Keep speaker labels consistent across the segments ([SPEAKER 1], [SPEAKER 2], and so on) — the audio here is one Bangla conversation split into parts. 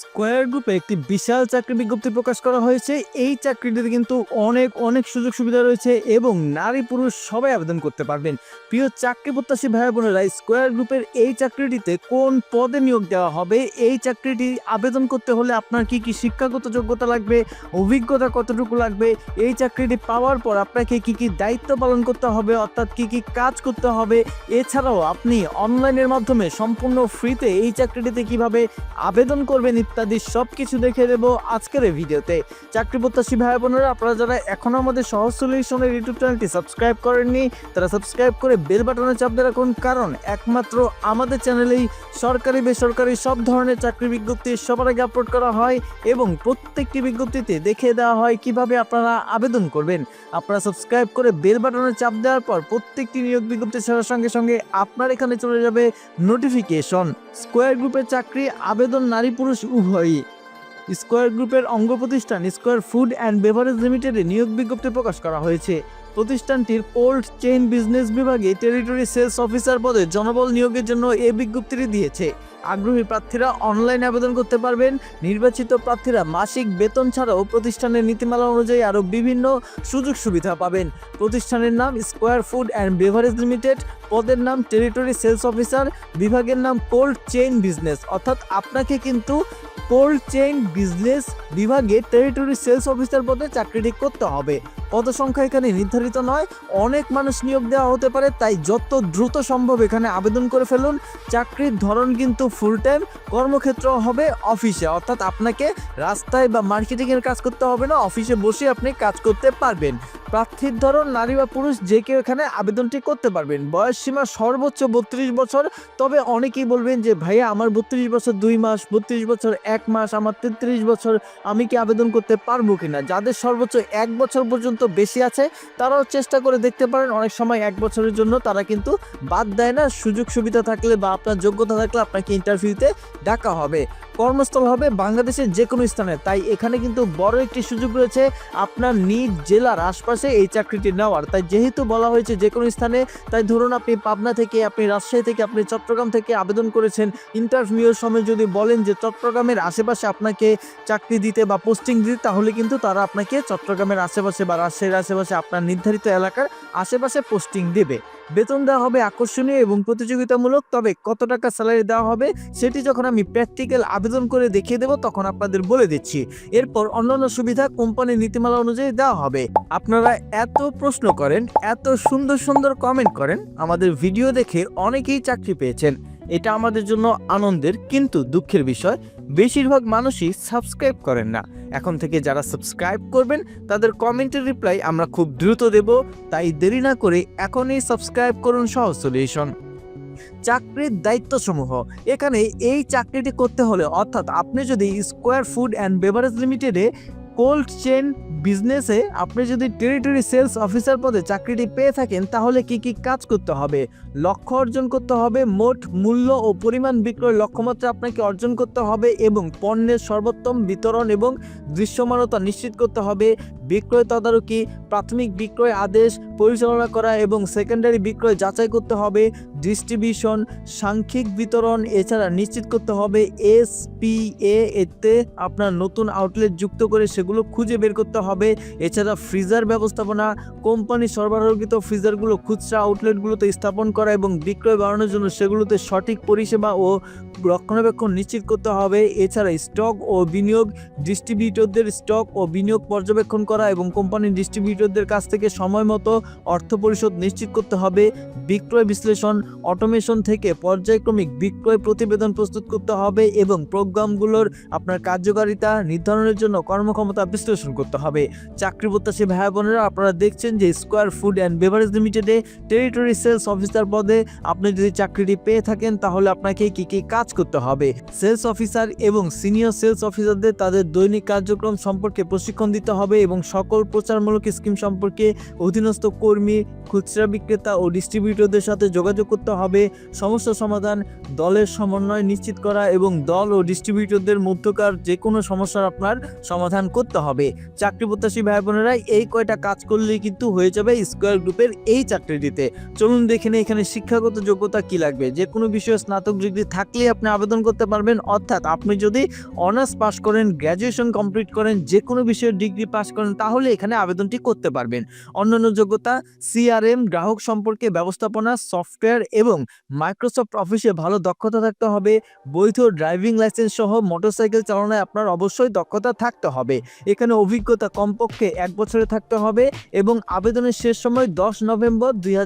[SPEAKER 1] স্কোয়ার গ্রুপে একটি বিশাল চাকরি বিজ্ঞপ্তি প্রকাশ করা হয়েছে। এই চাকরিটিতে কিন্তু অনেক অনেক সুযোগ সুবিধা রয়েছে এবং নারী পুরুষ সবাই আবেদন করতে পারবেন। প্রিয় চাকরি প্রত্যাশী ভাই বোনেরা স্কোয়ার গ্রুপের এই চাকরিটিতে কোন পদে নিয়োগ দেওয়া হবে? এই চাকরিটি আবেদন করতে হলে আপনার কি কি শিক্ষাগত যোগ্যতা লাগবে? অভিজ্ঞতা কতটুকু লাগবে? এই চাকরিটি পাওয়ার পর আপনাকে কি কি দায়িত্ব পালন করতে হবে? অর্থাৎ কি কি কাজ করতে হবে? এছাড়াও আপনি অনলাইনের মাধ্যমে সম্পূর্ণ ফ্রিতে এই চাকরিটিতে কীভাবে আবেদন করবেন ইত্যাদি সব কিছু দেখে দেবো আজকের এই ভিডিওতে। চাকরি প্রত্যাশী ভাই বোনেরা, আপনারা যারা এখনও আমাদের সহজ সলিউশনের ইউটিউব চ্যানেলটি সাবস্ক্রাইব করেননি, তারা সাবস্ক্রাইব করে বেল বাটনে চাপ দিয়ে রাখুন, কারণ একমাত্র আমাদের চ্যানেলেই সরকারি, বেসরকারি সব ধরনের চাকরি বিজ্ঞপ্তি সবার আগে আপলোড করা হয় এবং প্রত্যেকটি বিজ্ঞপ্তিতে দেখিয়ে দেওয়া হয় কীভাবে আপনারা আবেদন করবেন। আপনারা সাবস্ক্রাইব করে বেল বাটনে চাপ দেওয়ার পর প্রত্যেকটি নিয়োগ বিজ্ঞপ্তি ছাড়ার সঙ্গে সঙ্গে আপনার এখানে চলে যাবে নোটিফিকেশন। স্কোয়ার গ্রুপের চাকরি, আবেদন নারী পুরুষ 不可以。স্কোয়ার গ্রুপের অঙ্গ প্রতিষ্ঠান স্কোয়ার ফুড অ্যান্ড বেভারেজ লিমিটেডে নিয়োগ বিজ্ঞপ্তি প্রকাশ করা হয়েছে। প্রতিষ্ঠানটির কোল্ড চেইন বিজনেস বিভাগে টেরিটরি সেলস অফিসার পদে জনবল নিয়োগের জন্য এই বিজ্ঞপ্তিটি দিয়েছে। আগ্রহী প্রার্থীরা অনলাইনে আবেদন করতে পারবেন। নির্বাচিত প্রার্থীরা মাসিক বেতন ছাড়াও প্রতিষ্ঠানের নীতিমালা অনুযায়ী আরও বিভিন্ন সুযোগ সুবিধা পাবেন। প্রতিষ্ঠানের নাম Square Food and Beverage Limited, পদের নাম টেরিটরি সেলস অফিসার, বিভাগের নাম কোল্ড চেইন বিজনেস। অর্থাৎ আপনাকে কিন্তু কোল্ড চেইন বিজনেস বিভাগে টেরিটরি সেলস অফিসার পদে চাকরিটি করতে হবে। পদ সংখ্যা এখানে নির্ধারিত নয়, অনেক মানুষ নিয়োগ দেওয়া হতে পারে, তাই যত দ্রুত সম্ভব এখানে আবেদন করে ফেলুন। চাকরির ধরন কিন্তু ফুল টাইম কর্মক্ষেত্র হবে অফিসে অর্থাৎ আপনাকে রাস্তায় বা মার্কেটিংয়ের কাজ করতে হবে না অফিসে বসে আপনি কাজ করতে পারবেন। প্রার্থীর ধরন, নারী বা পুরুষ, যে কেউ এখানে আবেদনটি করতে পারবেন। বয়স সীমা সর্বোচ্চ বত্রিশ বছর। তবে অনেকেই বলবেন যে, ভাইয়া, আমার বত্রিশ বছর দুই মাস, বত্রিশ বছর এক মাস, আমার তেত্রিশ বছর, আমি কি আবেদন করতে পারব কিনা? যাদের সর্বোচ্চ এক বছর পর্যন্ত বেশি আছে, তারাও চেষ্টা করে দেখতে পারেন। অনেক সময় এক বছরের জন্য তারা কিন্তু বাদ দেয় না। সুযোগ সুবিধা থাকলে বা আপনার যোগ্যতা থাকলে আপনাকে ইন্টারভিউতে ডাকা হবে। কর্মস্থল হবে বাংলাদেশের যে কোনো স্থানে। তাই এখানে কিন্তু বড় একটি সুযোগ রয়েছে আপনার নিজ জেলার আশপাশে এই চাকরিটি নেওয়ার। তাই যেহেতু বলা হয়েছে যে কোনো স্থানে, তাই ধরুন আপনি পাবনা থেকে, আপনি রাজশাহী থেকে, আপনি চট্টগ্রাম থেকে আবেদন করেছেন ইন্টারভিউর সময় যদি বলেন যে চট্টগ্রামের আশেপাশে আপনাকে চাকরি দিতে বা পোস্টিং দিতে, তাহলে কিন্তু তারা আপনাকে চট্টগ্রামের আশেপাশে বা রাজশাহীর আশেপাশে আপনার নির্ধারিত এলাকার আশেপাশে পোস্টিং দেবে। বেতন দেওয়া হবে আকর্ষণীয় এবং প্রতিযোগিতামূলক, তবে কত টাকা স্যালারি দেওয়া হবে সেটি যখন আমি প্র্যাকটিক্যাল আবেদন করে দেখিয়ে দেব, তখন আপনাদের বলে দিচ্ছি। এরপর অন্যান্য সুবিধা কোম্পানির নীতিমালা অনুযায়ী দেওয়া হবে। আপনারা এত প্রশ্ন করেন, এত সুন্দর সুন্দর কমেন্ট করেন, আমাদের ভিডিও দেখে অনেকেই চাকরি পেয়েছেন। এটা আমাদের জন্য আনন্দের কিন্তু দুঃখের বিষয়। বেশিরভাগ মানুষই সাবস্ক্রাইব করেন না। এখন থেকে যারা সাবস্ক্রাইব করবেন, তাদের কমেন্টের রিপ্লাই আমরা খুব দ্রুত দেব। তাই দেরি না করে এখনই সাবস্ক্রাইব করুন সহজ সলিউশন। চাকরির দায়িত্বসমূহ। এখানে এই চাকরিটি করতে হলে অর্থাৎ আপনি যদি স্কোয়ার ফুড অ্যান্ড বেভারেজ লিমিটেডে কোল্ড চেন বিজনেসে আপনি যদি টেরিটরি সেলস অফিসার পদে চাকরিটি পেয়ে থাকেন, তাহলে কি কি কাজ করতে হবে? লক্ষ্য অর্জন করতে হবে, মোট মূল্য ও পরিমাণ বিক্রয় লক্ষ্যমাত্রা আপনাকে অর্জন করতে হবে এবং পণ্যের সর্বোত্তম বিতরণ এবং দৃশ্যমানতা নিশ্চিত করতে হবে। বিক্রয় তদারকি, প্রাথমিক বিক্রয় আদেশ পরিচালনা করা এবং সেকেন্ডারি বিক্রয় যাচাই করতে হবে ডিস্ট্রিবিউশন সাংখ্যিক বিতরণ এছাড়া নিশ্চিত করতে হবে এস পি এতে আপনার নতুন আউটলেট যুক্ত করে সেগুলো খুঁজে বের করতে হবে, এছাড়া ফ্রিজার ব্যবস্থাপনা কোম্পানি সরবরাহকৃত ফ্রিজারগুলো খুচরা আউটলেটগুলোতে স্থাপন করা এবং বিক্রয় বাড়ানোর জন্য সেগুলোতে সঠিক পরিষেবা ও রক্ষণাবেক্ষণ নিশ্চিত করতে হবে, এছাড়া স্টক ও বিনিয়োগ ডিস্ট্রিবিউটরদের স্টক ও বিনিয়োগ পর্যবেক্ষণ করা এবং কোম্পানির ডিস্ট্রিবিউটরদের কাছ থেকে সময় মতো অর্থ পরিশোধ নিশ্চিত করতে হবে। বিক্রয় বিশ্লেষণ অটোমেশন থেকে পর্যায়ক্রমিক বিক্রয় প্রতিবেদন প্রস্তুত করতে হবে এবং প্রোগ্রামগুলোর আপনার কার্যকারিতা নির্ধারণের জন্য কর্মক্ষমতা বিশ্লেষণ করতে হবে। চাকরি প্রত্যাশী ভাই বোনেরা, আপনারা দেখছেন যে স্কোয়ার ফুড অ্যান্ড বেভারেজ লিমিটেডে টেরিটরি সেলস অফিসার পদে আপনি যদি চাকরিটি পেয়ে থাকেন, তাহলে আপনাকে কি কি কাজ করতে হবে? সেলস অফিসার এবং সিনিয়র সেলস অফিসারদের তাদের দৈনিক কার্যক্রম সম্পর্কে প্রশিক্ষণ দিতে হবে এবং সকল প্রচারমূলক স্কিম সম্পর্কে অধীনস্থ কর্মী, খুচরা বিক্রেতা ও ডিস্ট্রিবিউটরদের সাথে যোগাযোগ করতে হবে। সমস্যা সমাধান, দলের সমন্বয় নিশ্চিত করা এবং দল ও ডিস্ট্রিবিউটরদের মধ্যকার যে কোনো সমস্যার আপনার সমাধান করতে হবে। চাকরি প্রত্যাশী ভাই বোনেরা, এই কয়টা কাজ করলেই কিন্তু হয়ে যাবে স্কোয়ার গ্রুপের এই চাকরিটিতে। চলুন দেখে নিই এখানে শিক্ষাগত যোগ্যতা কি লাগবে। যে কোনো বিষয়ে স্নাতক ডিগ্রি থাকলেই আপনি আবেদন করতে পারবেন। অর্থাৎ আপনি যদি অনার্স পাস করেন, গ্র্যাজুয়েশন কমপ্লিট করেন যে কোনো বিষয়ে ডিগ্রি পাস করেন তাহলে এখানে আবেদনটি করতে পারবেন। অন্যান্য যোগ্যতা, সিআরএম, গ্রাহক সম্পর্কে ব্যবস্থাপনা, সফটওয়্যার এবং মাইক্রোসফট অফিসে ভালো দক্ষতা থাকতে হবে। বৈধ ড্রাইভিং লাইসেন্স সহ মোটরসাইকেল চালনায় আপনার অবশ্যই দক্ষতা থাকতে হবে। এখানে অভিজ্ঞতা কমপক্ষে এক বছরে থাকতে হবে এবং আবেদনের শেষ সময় দশ নভেম্বর দুই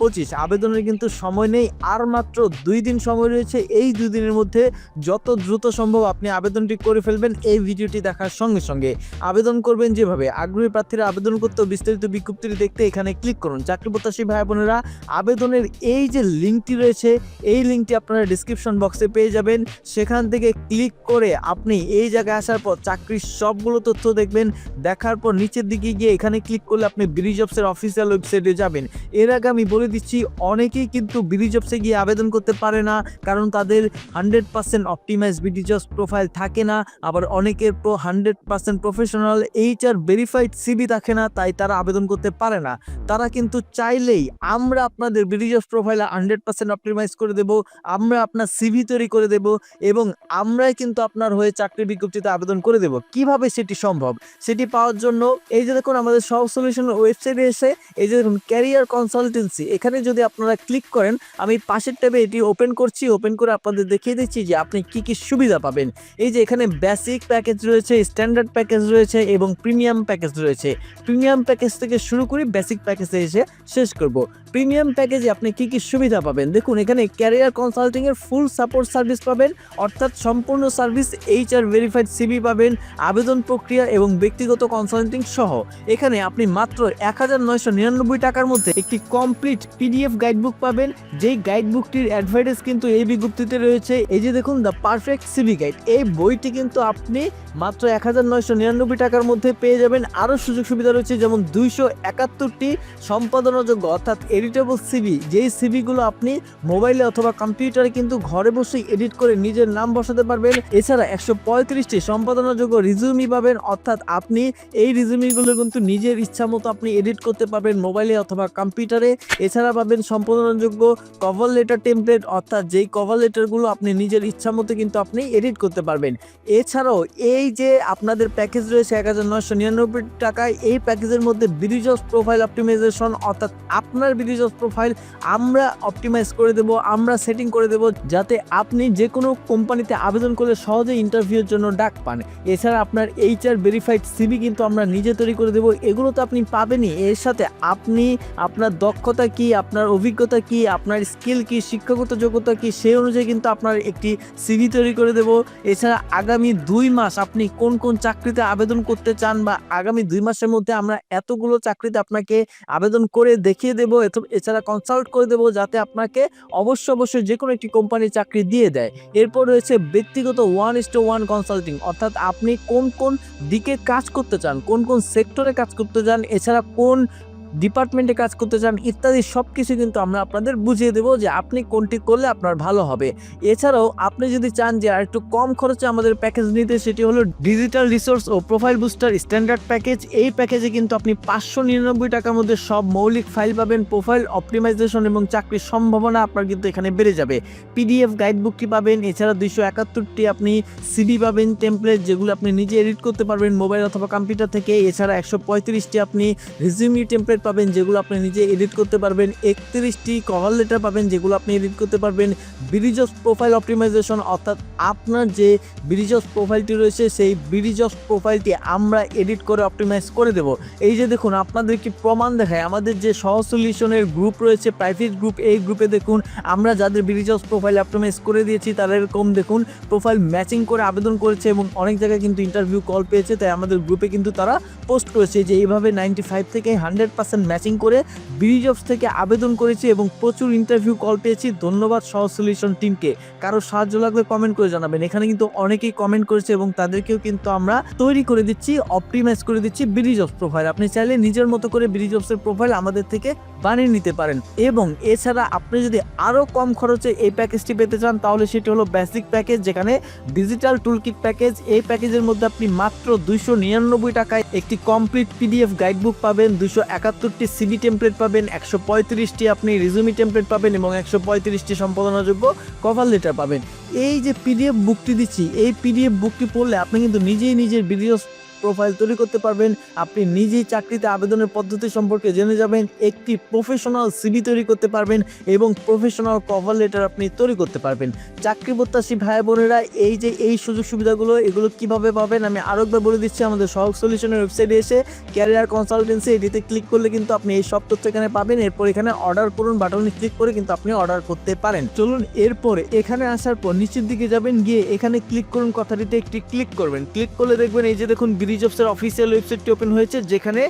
[SPEAKER 1] পঁচিশ। আবেদনের কিন্তু সময় নেই, আর মাত্র দুই দিন সময় রয়েছে। এই দুই দিনের মধ্যে যত দ্রুত সম্ভব আপনি আবেদনটি করে ফেলবেন। এই ভিডিওটি দেখার সঙ্গে সঙ্গে আবেদন করবেন যেভাবে। আগ্রহী প্রার্থীরা আবেদন করতে বিস্তারিত বিজ্ঞপ্তিটি দেখতে এখানে ক্লিক করুন। চাকরি প্রত্যাশী ভাই বোনেরা, আবেদনের এই যে লিঙ্কটি রয়েছে, এই লিঙ্কটি আপনারা ডিসক্রিপশন বক্সে পেয়ে যাবেন। সেখান থেকে ক্লিক করে আপনি এই জায়গায় আসার পর চাকরির সবগুলো তথ্য দেখবেন। দেখার পর নিচের দিকে গিয়ে এখানে ক্লিক করলে আপনি ব্রিজ অফসের অফিসিয়াল ওয়েবসাইটে যাবেন। এর আগে আমি বলে দিচ্ছি, অনেকেই কিন্তু ব্রিজ অফসে গিয়ে আবেদন করতে পারে না, কারণ তাদের hundred percent optimize Bdjobs profile থাকে না। আবার অনেকের pro hundred percent professional H R verified CV থাকে না, তাই তারা আবেদন করতে পারে না। তারা কিন্তু চাইলেই আমরা আপনাদের Bdjobs profile hundred percent optimize করে দেব, আমরা আপনার সিভি তৈরি করে দেব এবং আমরাই কিন্তু আপনার হয়ে চাকরি বিজ্ঞপ্তিতে আবেদন করে দেব। কীভাবে সেটি সম্ভব? সেটি পাওয়ার জন্য এই যে দেখুন, আমাদের সব সলিউশনের ওয়েবসাইটে এসে এই যে দেখুন ক্যারিয়ার কনসালটেন্সি এখানে যদি আপনারা ক্লিক করেন, আমি পাশের ট্যাবে এটি ওপেন করছি ওপেন করে আপনাদের দেখিয়ে দিচ্ছি যে আপনি কি কি সুবিধা পাবেন। এই যে এখানে বেসিক প্যাকেজ রয়েছে স্ট্যান্ডার্ড প্যাকেজ রয়েছে এবং প্রিমিয়াম প্যাকেজ রয়েছে। প্রিমিয়াম প্যাকেজ থেকে শুরু করে বেসিক প্যাকেজে এসে শেষ করব। প্রিমিয়াম প্যাকেজে আপনি কি কি সুবিধা পাবেন? দেখুন, এখানে ক্যারিয়ার কনসাল্টিং এর ফুল সাপোর্ট সার্ভিস পাবেন, অর্থাৎ সম্পূর্ণ service H R verified CV পাবেন, আবেদন প্রক্রিয়া এবং ব্যক্তিগত কনসাল্টিং সহ। এখানে আপনি মাত্র এক হাজার নয়শো নিরানব্বই টাকার মধ্যে একটি কমপ্লিট পিডিএফ গাইডবুক পাবেন। যেই গাইডবুকটির অ্যাডভার্টাইজ কিন্তু এই বিজ্ঞপ্তিতে রয়েছে। এই যে দেখুন দ্য পারফেক্ট সিবি গাইড এই বইটি কিন্তু আপনি মাত্র এক হাজার নয়শো নিরানব্বই টাকার মধ্যে পেয়ে যাবেন। আরও সুযোগ সুবিধা রয়েছে, যেমন দুইশো একাত্তরটি সম্পাদনাযোগ্য, অর্থাৎ এডিটেবল সিবি যেই সিবিগুলো আপনি মোবাইলে অথবা কম্পিউটারে কিন্তু ঘরে বসেই এডিট করে নিজের নাম বসাতে পারবেন। এছাড়া একশো পঁয়ত্রিশটি সম্পাদনাযোগ্য রিজুমি পাবেন, অর্থাৎ আপনি এই রিজুমিগুলো কিন্তু নিজের ইচ্ছা মতো আপনি এডিট করতে পারবেন মোবাইলে অথবা কম্পিউটারে। এছাড়া পাবেন সম্পাদনাযোগ্য কভার লেটার টেমপ্লেট অর্থাৎ যেই কভার লেটারগুলো আপনি নিজের ইচ্ছা মতো কিন্তু আপনি এডিট করতে পারবেন। এছাড়াও এই যে আপনাদের প্যাকেজ রয়েছে এক হাজার নয়শো নিরানব্বই টাকায় এই প্যাকেজের মধ্যে বিডিজস প্রোফাইল অপটিমাইজেশন অর্থাৎ আপনার বিডিজস প্রোফাইল আমরা অপটিমাইজ করে দেব, আমরা সেটিং করে দেব, যাতে আপনি যে কোনো কোম্পানিতে আবেদন করলে সহজে ইন্টারভিউর জন্য ডাক পান। এছাড়া আপনার এইচ আর ভেরিফাইড সিবি কিন্তু আমরা নিজে তৈরি করে দেব। এগুলো তো আপনি পাবেনই। এর সাথে আপনি আপনার দক্ষতা কি, আপনার অভিজ্ঞতা কি, আপনার স্কিল কি, শিক্ষাগত যোগ্যতা কি, সেই অনুযায়ী কিন্তু আপনার একটি সিভি তৈরি করে দেব। এছাড়া আগামী দুই মাস আপনি কোন কোন চাকরিতে আবেদন করতে চান বা আগামী দুই মাসের মধ্যে আমরা এতগুলো চাকরিতে আপনাকে আবেদন করে দেখিয়ে দেবো এছাড়া কনসাল্ট করে দেব যাতে আপনাকে অবশ্যই অবশ্যই যে কোনো একটি কোম্পানির চাকরি দিয়ে দেয়। এরপর রয়েছে ব্যক্তিগত one is to one consulting অর্থাৎ আপনি কোন কোন দিকে কাজ করতে চান, কোন কোন সেক্টরে কাজ করতে চান, এছাড়া কোন ডিপার্টমেন্টে কাজ করতে চান, ইত্যাদি সব কিছু কিন্তু আমরা আপনাদের বুঝিয়ে দেবো যে আপনি কোনটি করলে আপনার ভালো হবে। এছাড়াও আপনি যদি চান যে আর একটু কম খরচে আমাদের প্যাকেজ নিতে, সেটি হলো ডিজিটাল রিসোর্স ও প্রোফাইল বুস্টার স্ট্যান্ডার্ড প্যাকেজ এই প্যাকেজে কিন্তু আপনি পাঁচশো নিরানব্বই টাকার মধ্যে সব মৌলিক ফাইল পাবেন প্রোফাইল অপটিমাইজেশন এবং চাকরির সম্ভাবনা আপনার কিন্তু এখানে বেড়ে যাবে। পিডিএফ গাইডবুকটি পাবেন, এছাড়া দুইশো একাত্তরটি আপনি সিবি পাবেন টেমপ্লেট যেগুলো আপনি নিজে এডিট করতে পারবেন মোবাইল অথবা কম্পিউটার থেকে। এছাড়া একশো পঁয়ত্রিশটি আপনি রিজিউমি টেমপ্লেট পাবেন, যেগুলো আপনি নিজে এডিট করতে পারবেন। একত্রিশটি কভার লেটার পাবেন, যেগুলো আপনি এডিট করতে পারবেন। ব্রিজস প্রোফাইল অপটিমাইজেশন অর্থাৎ আপনার যে ব্রিজস প্রোফাইলটি রয়েছে, সেই ব্রিজস প্রোফাইলটি আমরা এডিট করে অপটিমাইজ করে দেব। এই যে দেখুন, আপনাদের কি প্রমাণ দেখায়? আমাদের যে সহ সলিউশনের গ্রুপ রয়েছে প্রাইভেট গ্রুপ এই গ্রুপে দেখুন, আমরা যাদের ব্রিজস প্রোফাইল অপটিমাইজ করে দিয়েছি তারা এরকম দেখুন প্রোফাইল ম্যাচিং করে আবেদন করেছে এবং অনেক জায়গায় কিন্তু ইন্টারভিউ কল পেয়েছে, তাই আমাদের গ্রুপে কিন্তু তারা পোস্ট করেছে। যে এইভাবে নাইনটি ফাইভ থেকে হান্ড্রেড পার্সেন্ট ম্যাচিং করে বিডি জবস থেকে আবেদন করেছি এবং প্রচুর ইন্টারভিউ কল পেয়েছি। ধন্যবাদ সহ সলিউশন টিমকে কারও সাহায্য লাগলে কমেন্ট করে জানাবেন। এখানে কিন্তু অনেকেই কমেন্ট করেছে এবং তাদেরকেও কিন্তু আমরা তৈরি করে দিচ্ছি অপটিমাইজ করে দিচ্ছি বিডি জবস প্রোফাইল আপনি চাইলে নিজের মতো করে বিডি জবসের প্রোফাইল আমাদের থেকে বানিয়ে নিতে পারেন। এবং এছাড়া আপনি যদি আরও কম খরচে এই প্যাকেজটি পেতে চান, তাহলে সেটি হলো বেসিক প্যাকেজ যেখানে ডিজিটাল টুলকিট প্যাকেজ এই প্যাকেজের মধ্যে আপনি মাত্র দুইশো নিরানব্বই টাকায় একটি কমপ্লিট পিডিএফ গাইডবুক পাবেন দুশো একাত্তরটি সিবি টেমপ্লেট পাবেন, একশো পঁয়ত্রিশটি আপনি রিজুমি টেমপ্লেট পাবেন এবং একশো পঁয়ত্রিশটি সম্পাদনাযোগ্য কভার লেটার পাবেন। এই যে পিডিএফ বুকটি দিচ্ছি, এই পিডিএফ বুকটি পড়লে আপনি কিন্তু নিজেই নিজের ভিডিও প্রোফাইল তৈরি করতে পারবেন। আপনি নিজেই চাকরিতে আবেদনের পদ্ধতি সম্পর্কে জেনে যাবেন, একটি প্রফেশনাল সিবি তৈরি করতে পারবেন এবং প্রফেশনাল কভার লেটার আপনি তৈরি করতে পারবেন। চাকরি প্রত্যাশী ভাই বোনেরা, এই যে এই সুযোগ সুবিধাগুলো, এগুলো কীভাবে পাবেন আমি আরও একবার বলে দিচ্ছি আমাদের সহজ সলিউশনের ওয়েবসাইটে এসে ক্যারিয়ার কনসালটেন্সি এটিতে ক্লিক করলে কিন্তু আপনি এই সব তথ্য এখানে পাবেন। এরপর এখানে অর্ডার করুন বাটনে ক্লিক করে কিন্তু আপনি অর্ডার করতে পারেন। চলুন এরপরে এখানে আসার পর নিচের দিকে যাবেন, গিয়ে এখানে ক্লিক করুন কথাটিতে একটি ক্লিক করবেন। ক্লিক করলে দেখবেন এই যে দেখুন ব্রিজ অফসের অফিসিয়াল ওয়েবসাইটটি ওপেন হয়েছে যেখানে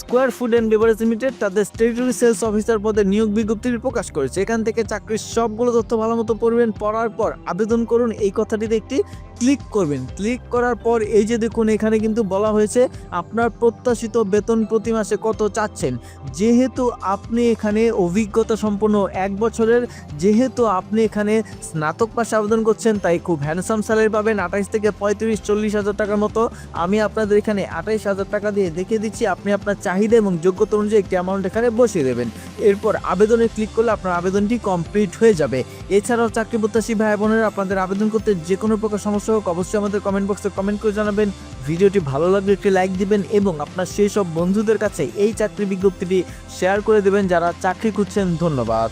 [SPEAKER 1] Square food and beverage limited তাদের টেরিটরি সেলস অফিসার পদে নিয়োগ বিজ্ঞপ্তিটি প্রকাশ করেছে। এখান থেকে চাকরির সবগুলো তথ্য ভালো মতো পড়বেন, পড়ার পর আবেদন করুন। এই কথাটিতে একটি ক্লিক করবেন। ক্লিক করার পর এই যে দেখুন, এখানে কিন্তু বলা হয়েছে, আপনার প্রত্যাশিত বেতন প্রতি মাসে কত চাচ্ছেন? যেহেতু আপনি এখানে অভিজ্ঞতা সম্পন্ন এক বছরের, যেহেতু আপনি এখানে স্নাতক পাশে আবেদন করছেন, তাই খুব হ্যান্ডসাম স্যালারি পাবেন। আঠাইশ থেকে পঁয়ত্রিশ, চল্লিশ হাজার টাকার মতো। আমি আপনাদের এখানে আঠাইশ হাজার টাকা দিয়ে দেখিয়ে দিচ্ছি। আপনি আপনার চাহিদা এবং যোগ্যতা অনুযায়ী একটি অ্যামাউন্ট এখানে বসিয়ে দেবেন। এরপর আবেদনে ক্লিক করলে আপনার আবেদনটি কমপ্লিট হয়ে যাবে। এছাড়াও চাকরি প্রত্যাশী ভাই বোনেরা আপনাদের আবেদন করতে যে কোনো প্রকার সমস্যা হোক, অবশ্যই আমাদের কমেন্ট বক্সে কমেন্ট করে জানাবেন। ভিডিওটি ভালো লাগলে একটি লাইক দিবেন এবং আপনার সেই সব বন্ধুদের কাছে এই চাকরি বিজ্ঞপ্তিটি শেয়ার করে দেবেন যারা চাকরি খুঁজছেন। ধন্যবাদ।